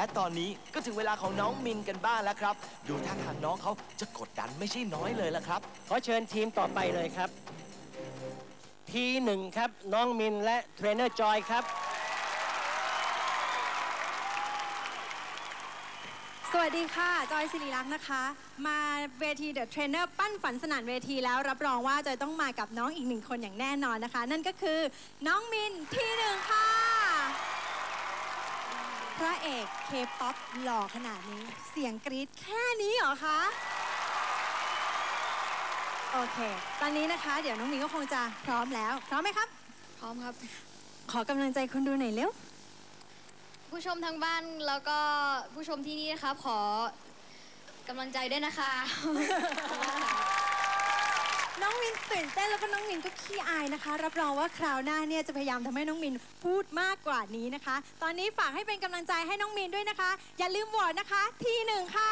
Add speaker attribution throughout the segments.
Speaker 1: และตอนนี้ก็ถึงเวลาของน้องมินกันบ้างแล้วครับ ดูท่าทางน้องเขาจะกดดันไม่ใช่น้อยเลยละครับ
Speaker 2: ขอเชิญทีมต่อไปเลยครับ ทีหนึ่งครับ น้องมินและเทรนเนอร์จอยครับ
Speaker 3: สวัสดีค่ะ จอยศิริรักษ์นะคะ มาเวทีเดอะเทรนเนอร์ปั้นฝันสนานเวทีแล้วรับรองว่าจอยต้องมากับน้องอีกหนึ่งคนอย่างแน่นอนนะคะ นั่นก็คือน้องมินทีหนึ่งค่ะ พระเอกเคป๊อปหล่อขนาดนี้ เสียงกรี๊ดแค่นี้เหรอคะ โอเค ตอนนี้นะคะ เดี๋ยวน้องมินก็คงจะพร้อมแล้ว พร้อมไหมครับ
Speaker 4: พร้อมครับ
Speaker 3: ขอกำลังใจคนดูหน่อยเร็ว
Speaker 4: ผู้ชมทางบ้านแล้วก็ผู้ชมที่นี่นะครับ ขอกำลังใจด้วยนะคะ
Speaker 3: น้องมิน ตื่นเต้นแล้วก็น้องมินก็ขี้อายนะคะ รับรองว่าคราวหน้าเนี่ยจะพยายามทำให้น้องมินพูดมากกว่านี้นะคะ ตอนนี้ฝากให้เป็นกำลังใจให้น้องมินด้วยนะคะ อย่าลืมโหวตนะคะ ทีหนึ่งค่ะ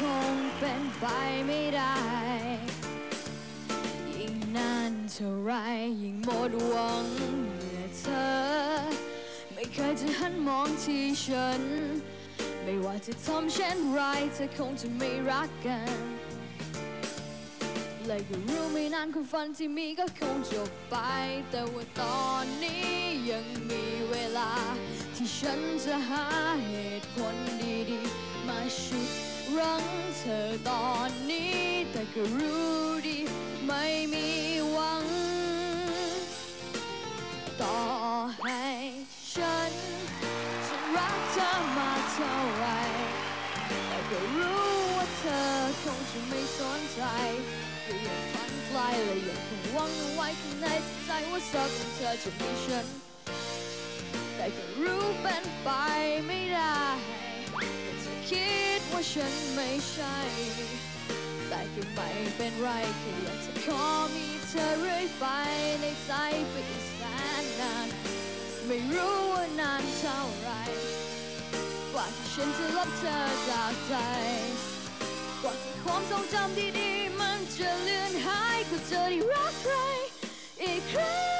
Speaker 4: คงเป็นไปไม่ได้ ยิ่งนานเท่าไรยิ่งหมดหวังเมื่อเธอ ไม่เคยจะหันมองที่ฉัน ไม่ว่าจะทำเช่นไรเธอคงจะไม่รักกันและก็รู้ไม่นานความฝันที่มีก็คงจบไป แต่ว่าตอนนี้ยังมีเวลา ที่ฉันจะหาเหตุผลดีๆ มาชุด รั้งเธอตอนนี้ แต่ก็รู้ดีไม่มีหวัง ต่อให้ฉันจะรักเธอมาเท่าไรแต่ก็รู้ว่าเธอคงจะไม่สนใจก็ยังฝันไกลและยังคงหวังเอาไว้ข้างในใจว่าสักวันเธอจะมีฉัน แต่ก็รู้เป็นไปไม่ ฉันไม่ใช่ แต่ก็ไม่เป็นไรแค่อยากจะขอมีเธอเรื่อยไปในใจไปอีกแสนนาน ไม่รู้ว่านานเท่าไรกว่าที่ฉันจะลบเธอจากใจ กว่าที่ความทรงจำดีๆ มันจะเลือนหายกว่าเธอได้รักใครอีกครั้ง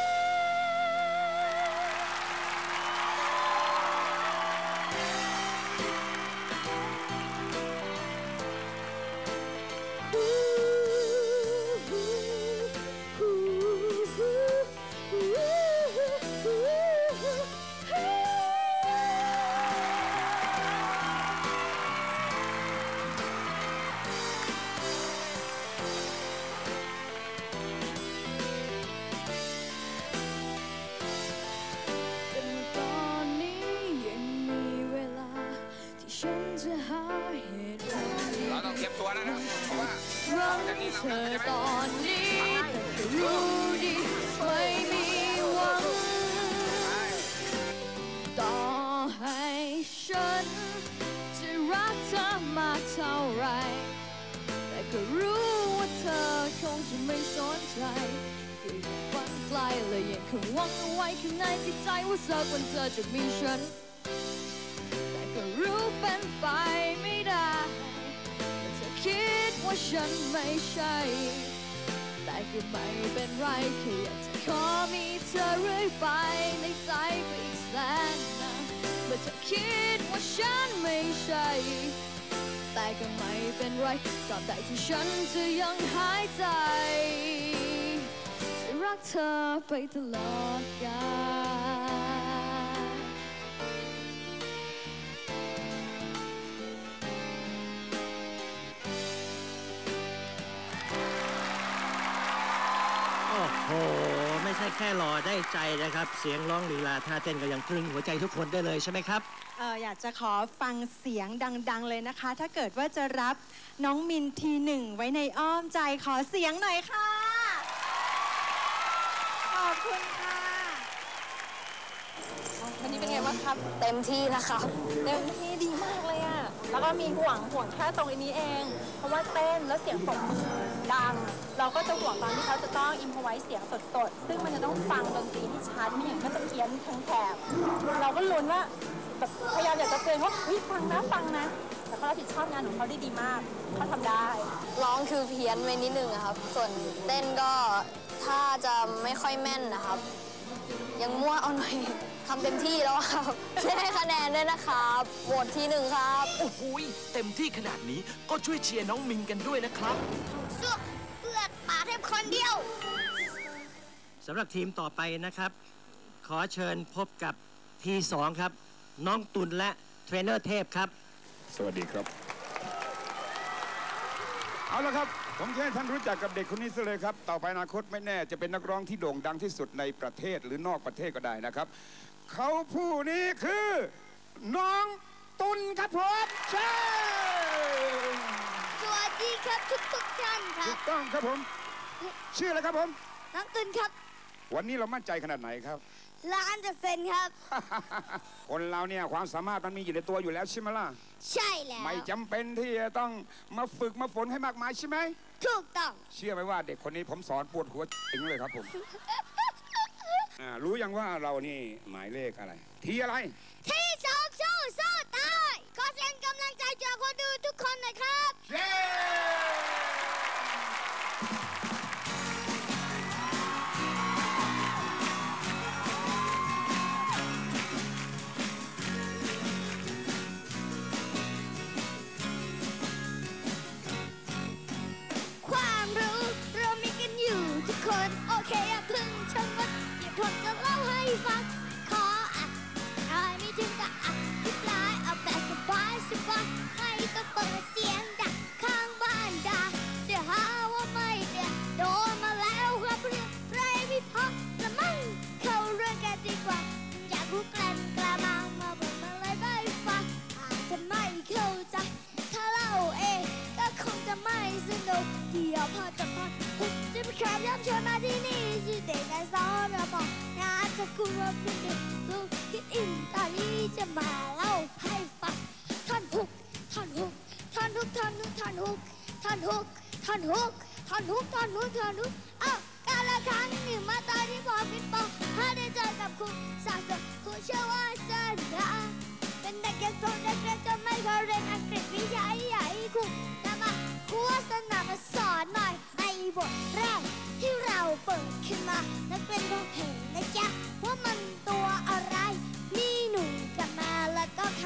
Speaker 4: เธอตอนนี้แต่ก็รู้ดีไม่มีหวัง ต่อให้ฉันจะรักเธอมากเท่าไร แต่ก็รู้ว่าเธอคงจะไม่สนใจก็ยังฝันไกลและยังคงหวังเอาไว้ข้างในจิตใจว่าสักวันเธอจะมีฉัน ว่าฉันไม่ใช่ แต่ก็ไม่เป็นไรแค่อยากจะขอมีเธอเรื่อยไปในใจไปอีกแสนนานเมื่อเธอคิดว่าฉันไม่ใช่ แต่ก็ไม่เป็นไรตราบใดที่ฉันจะยังหายใจจะรักเธอไปตลอดกาล
Speaker 2: อ้โห ไม่ใช่แค่รอได้ใจนะครับ เสียงร้องลีลาท่าเต้นก็ยังตรึงหัวใจทุกคนได้เลยใช่ไหมครับ
Speaker 3: เอออยากจะขอฟังเสียงดัง ๆ เลยนะคะ ถ้าเกิดว่าจะรับน้องมินทีหนึ่งไว้ในอ้อมใจขอเสียงหน่อยค่ะ ขอบคุณค่ะ
Speaker 5: วันนี้เป็นไงบ้างครับ เต็มที่นะครับเต็มที่ดีมากเลยอะ
Speaker 3: แล้วก็มีห่วงห่วงแค่ตรงนี้เอง เพราะว่าเต้นแล้วเสียงปรบมือ ดัง เราก็จะห่วงตอนที่เขาจะต้องอิมพอไว้เสียงสดๆ ซึ่งมันจะต้องฟังดนตรีที่ชัดไม่อย่างนั้นก็จะเพี้ยนทั้งแถบเราก็ลุ้นว่าแบบพยายามอยากจะเตือนว่าเฮ้ยฟังนะฟังนะแต่เขารับผิดชอบงานของเขาได้ดีมากเขาทำได้
Speaker 4: ร้องคือเพี้ยนไปนิดนึงอะครับ ส่วนเต้นก็ถ้าจะไม่ค่อยแม่นนะครับ ยังมั่วเอาหน่อย ทำเต็มที่แล้วอะครับช่วยให้คะแนนด้วยนะครับโหวตทีหนึ่งครับ
Speaker 1: โอ้โหยเต็มที่ขนาดนี้ก็ช่วยเชียร์น้องมินกันด้วยนะครับ
Speaker 4: สู้เพื่อป่าเทพคนเดียว
Speaker 2: สำหรับทีมต่อไปนะครับ ขอเชิญพบกับทีสองครับ น้องตุลและเทรนเนอร์เทพครับ
Speaker 6: สวัสดีครับ เอาละครับ ผมจะให้ท่านรู้จักกับเด็กคนนี้ซะเลยครับ ต่อไปอนาคตไม่แน่จะเป็นนักร้องที่โด่งดังที่สุดในประเทศหรือนอกประเทศก็ได้นะครับ เขาผู้นี้คือ น้องตุลครับผมใช่
Speaker 4: สวัสดีครับทุกทุกๆท่านครั
Speaker 6: ถู
Speaker 4: บ
Speaker 6: กต้องครับผม ชื่ออะไรครับผม
Speaker 4: น้องตุนครับ
Speaker 6: วันนี้เรามั่นใจขนาดไหนครับ
Speaker 4: ล้านเปอร์เซ็นต์ครับ
Speaker 6: คนเราเนี่ยความสามารถมันมีอยู่ในตัวอยู่แล้วใช่ไหมล่ะ
Speaker 4: ใช่แล้ว
Speaker 6: ไม่จำเป็นที่จะต้องมาฝึกมาฝนให้มากมายใช่ไหม
Speaker 4: ถูกต้อง
Speaker 6: เชื่อไหมว่าเด็กคนนี้ผมสอนปวดหัวจริงเลยครับผม อ่ารู้ยังว่าเรานี่หมายเลขอะไร ทีอะไร
Speaker 4: ที่สองสู้สู้ตายขอเสียงกำลังใจจากคนดูทุกคนหน่อยครับ
Speaker 6: เย้
Speaker 2: ล่าเริดปอง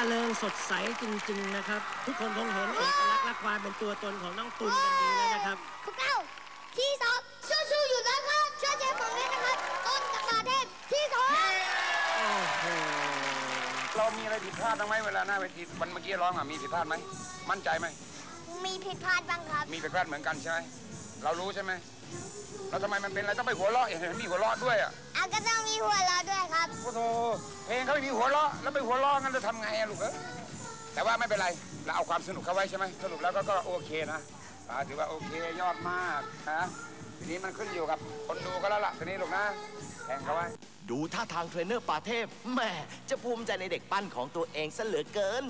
Speaker 2: ใสจริง ๆ นะครับ ทุกคนคงเห็นเอกลักษณ์และความเป็นตัวตนของน้องตุลกันดีแล้วนะครับ
Speaker 4: พวกเราที่สองสู้ๆอยู่แล้วครับช่วยเชียร์ผมด้วยนะครับ ต้นกับมาเทพที่สอง
Speaker 2: โอ้โห
Speaker 6: เรามีอะไรผิดพลาดบ้างไหมเวลาหน้าเวทีวันเมื่อกี้ร้องอะมีผิดพลาดไหมมั่นใจไหม
Speaker 4: มีผิดพลาดบ้างครับ
Speaker 6: มีผิดพลาดเหมือนกันใช่ไหมเรารู้ใช่ไหมแล้วทำไมมันเป็นอะไรต้องไปหัวเราะเห็นมีหัวเราะด้วยอะ
Speaker 4: อาก็ต้องมีหัวเราะด้วยครับ
Speaker 6: โอ้โหเพลงเขาไม่มีหัวเราะแล้วไปหัวเราะงั้นจะทำไงอะลูกเอ้ยแต่ว่าไม่เป็นไร เราเอาความสนุกเข้าไว้ใช่ไหมสรุปแล้วก็ก็โอเคนะอ่าถือว่าโอเคยอดมากนะทีนี้มันขึ้นอยู่กับคนดูก็แล้วล่ะทีนี้ลูกนะแข่งเขาไว้
Speaker 1: ดูท่าทางเทรนเนอร์ปาเทพแหม่จะภูมิใจในเด็กปั้นของตัวเองซะเหลือเกิน